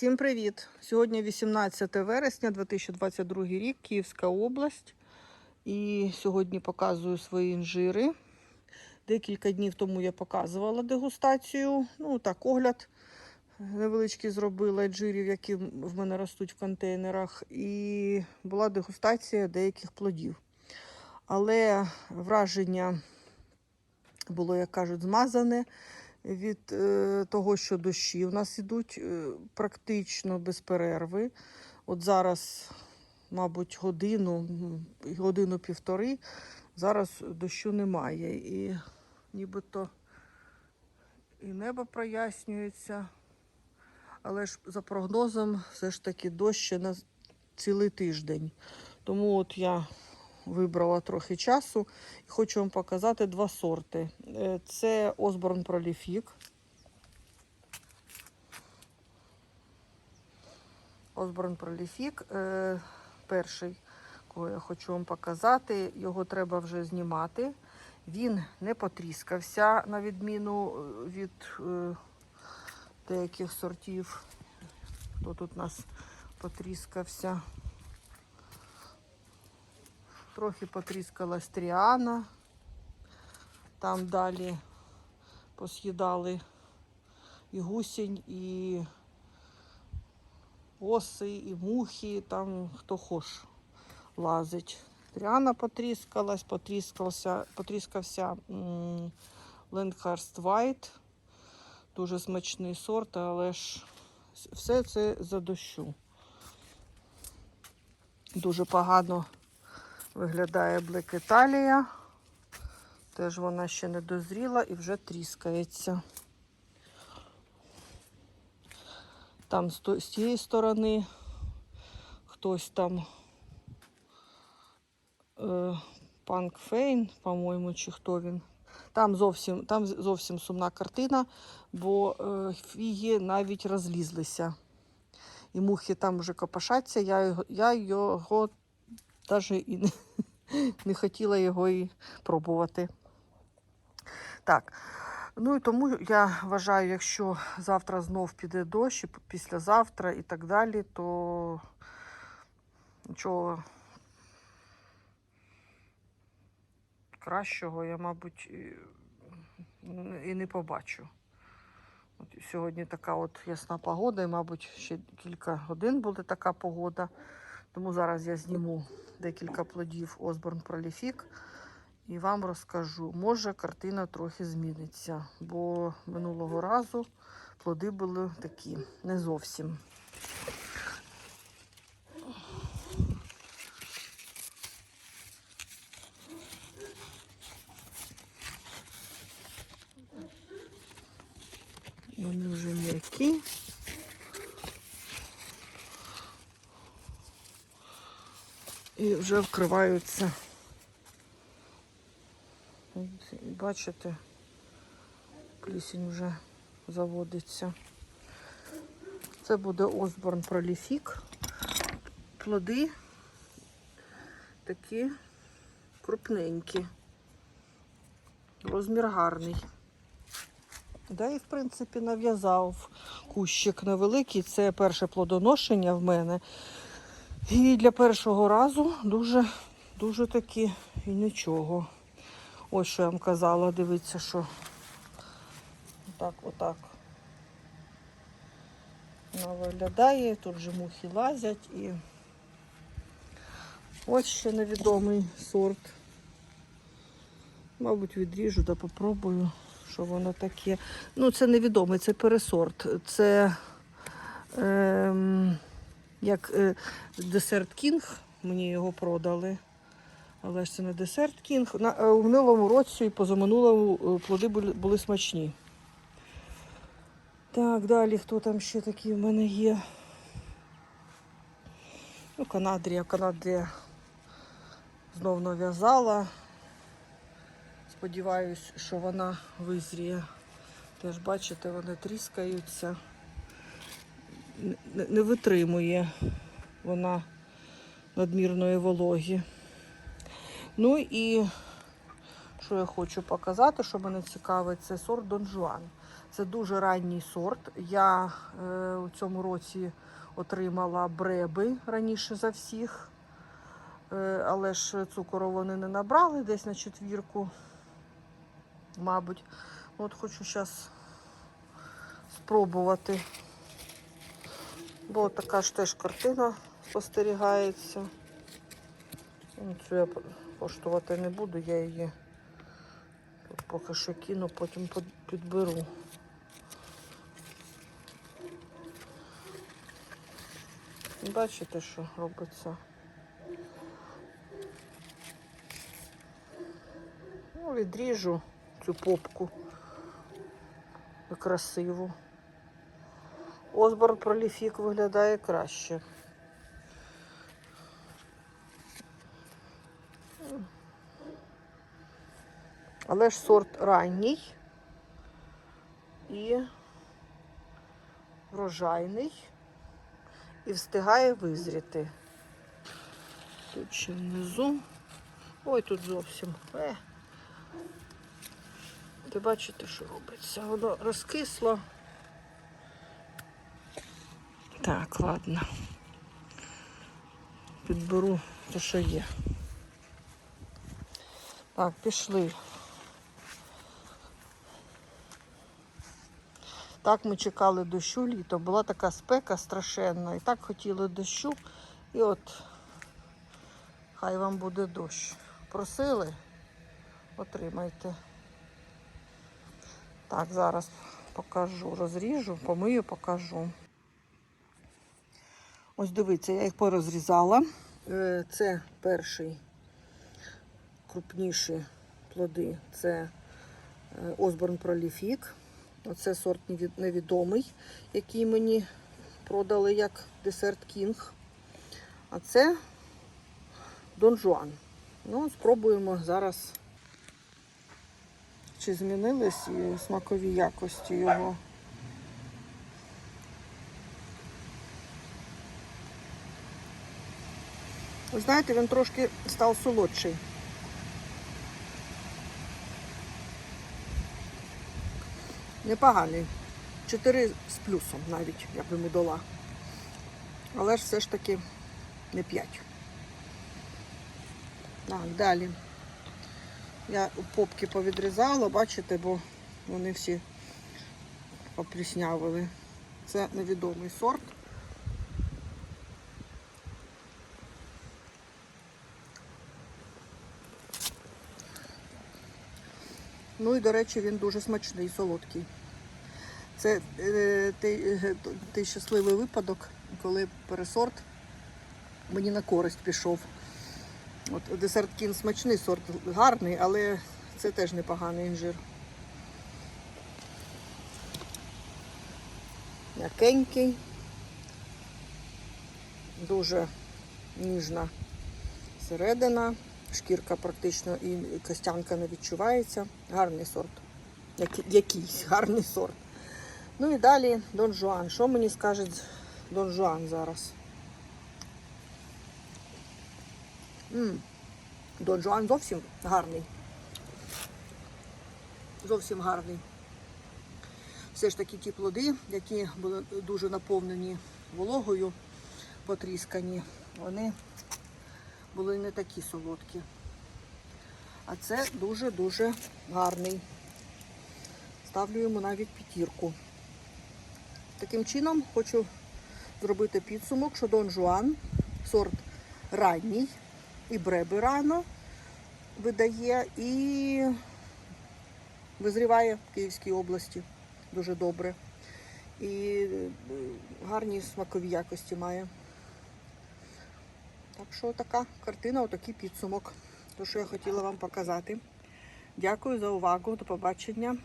Всім привіт! Сьогодні 18 вересня 2022 рік, Київська область. І сьогодні показую свої інжири. Декілька днів тому я показувала дегустацію. Ну, так, огляд невеличкий зробила інжирів, які в мене ростуть в контейнерах. І була дегустація деяких плодів. Але враження було, як кажуть, змазане від е, того, що дощі у нас ідуть е, практично без перерви. От зараз, мабуть, годину, годину-півтори, зараз дощу немає. І нібито і небо прояснюється. Але ж за прогнозом, все ж таки дощ ще на цілий тиждень. Тому от я вибрала трохи часу хочу вам показати два сорти. Е, Це Osborne Prolific. Osborne Prolific. е, Перший, кого я хочу вам показати, його треба вже знімати. Він не потріскався, на відміну е, від деяких сортів. Хто тут у нас потріскався? Трохи потріскалась тріана. Там далі пос'їдали і гусінь, і оси, і мухи, там хто хоч лазить. Тріана потріскалась, потріскався, потріскався Лендхарст White. Дуже смачний сорт, але ж все це за дощу. Дуже погано виглядає Italia. Теж вона ще не дозріла і вже тріскається. Там з тієї сторони хтось там е, Панк Фейн, по-моєму, чи хто він. Там зовсім, там зовсім сумна картина, бо е, фіги навіть розлізлися. І мухи там вже копошаться, я, я його навіть і не, не хотіла його і пробувати. Так. Ну і тому я вважаю, якщо завтра знов піде дощ, і післязавтра і так далі, то нічого кращого я, мабуть, і не побачу. От сьогодні така от ясна погода, і, мабуть, ще кілька годин буде така погода. Тому зараз я зніму декілька плодів Osborne Prolific і вам розкажу. Може, картина трохи зміниться, бо минулого разу плоди були такі, не зовсім. Вони вже м'які. І вже вкриваються. Бачите, плісінь вже заводиться. Це буде Osborne Prolific. Плоди такі крупненькі. Розмір гарний. Да, і в принципі нав'язав кущик невеликий. Це перше плодоношення в мене. І для першого разу дуже, дуже таки і нічого. Ось що я вам казала, дивіться, що отак, отак. Вона виглядає, тут же мухи лазять і ось ще невідомий сорт. Мабуть, відріжу та попробую, що воно таке. Ну, це невідомий, це пересорт. Це ем, як е, десерт кінг, мені його продали. Але ж це не десерт кінг. На, е, в минулому році і позаминулому е, плоди були, були смачні. Так, далі хто там ще такий в мене є? Ну, Канадрія, Канадрія знов нав'язала. Сподіваюсь, що вона визріє. Теж бачите, вони тріскаються. Не, витримує вона надмірної вологі. Ну і що я хочу показати, що мене цікавить, це сорт Дон Жуан. Це дуже ранній сорт. Я е, у цьому році отримала бреби раніше за всіх. Е, але ж цукору вони не набрали десь на четвірку, мабуть. От хочу зараз спробувати. Бо така ж теж картина спостерігається. Ну, Цю я коштувати не буду, я її тут поки що кину, потім підберу. Бачите, що робиться? Ну, відріжу цю попку красиву. Осборн проліфік виглядає краще. Але ж сорт ранній і врожайний і встигає визріти. Тут ще внизу. Ой, тут зовсім. Е. Ви бачите, що робиться? Воно розкисло. Так, ладно. Підберу те, що є. Так, пішли. Так ми чекали дощу літо. Була така спека страшенна. І так хотіли дощу. І от хай вам буде дощ. Просили, отримайте. Так, зараз покажу, розріжу, помию, покажу. Ось дивіться, я їх порозрізала. Е, Це перший крупніші плоди. Це Осборн Проліфік. Оце сорт невідомий, який мені продали як десерт Кінг. А це Дон Жуан. Ну, спробуємо зараз, чи змінились смакові якості його. Ви знаєте, він трошки став солодший. Непоганий. 4 з плюсом навіть, я б йому дала. Але ж все ж таки не 5. Так, далі. Я попки повідрізала, бачите, бо вони всі попліснявили. Це невідомий сорт. Ну і, до речі, він дуже смачний, солодкий. Це е, той, е, той щасливий випадок, коли пересорт мені на користь пішов. От десерт кін смачний сорт, гарний, але це теж непоганий інжир. М'якенький, дуже ніжна середина, шкірка практично і костянка не відчувається. Гарний сорт. Як- якийсь гарний сорт. Ну і далі Дон Жуан. Що мені скаже Дон Жуан зараз? м Дон Жуан зовсім гарний. Зовсім гарний. Все ж таки ті плоди, які були дуже наповнені вологою, потріскані, вони були не такі солодкі. А це дуже-дуже гарний. Ставлю йому навіть п'ятірку. Таким чином хочу зробити підсумок, що Дон Жуан сорт ранній, і бреби рано видає, і визріває в Київській області дуже добре. І е, гарні смакові якості має. Так що така картина, отакий підсумок. То, що я хотіла вам показати. Дякую за увагу. До побачення.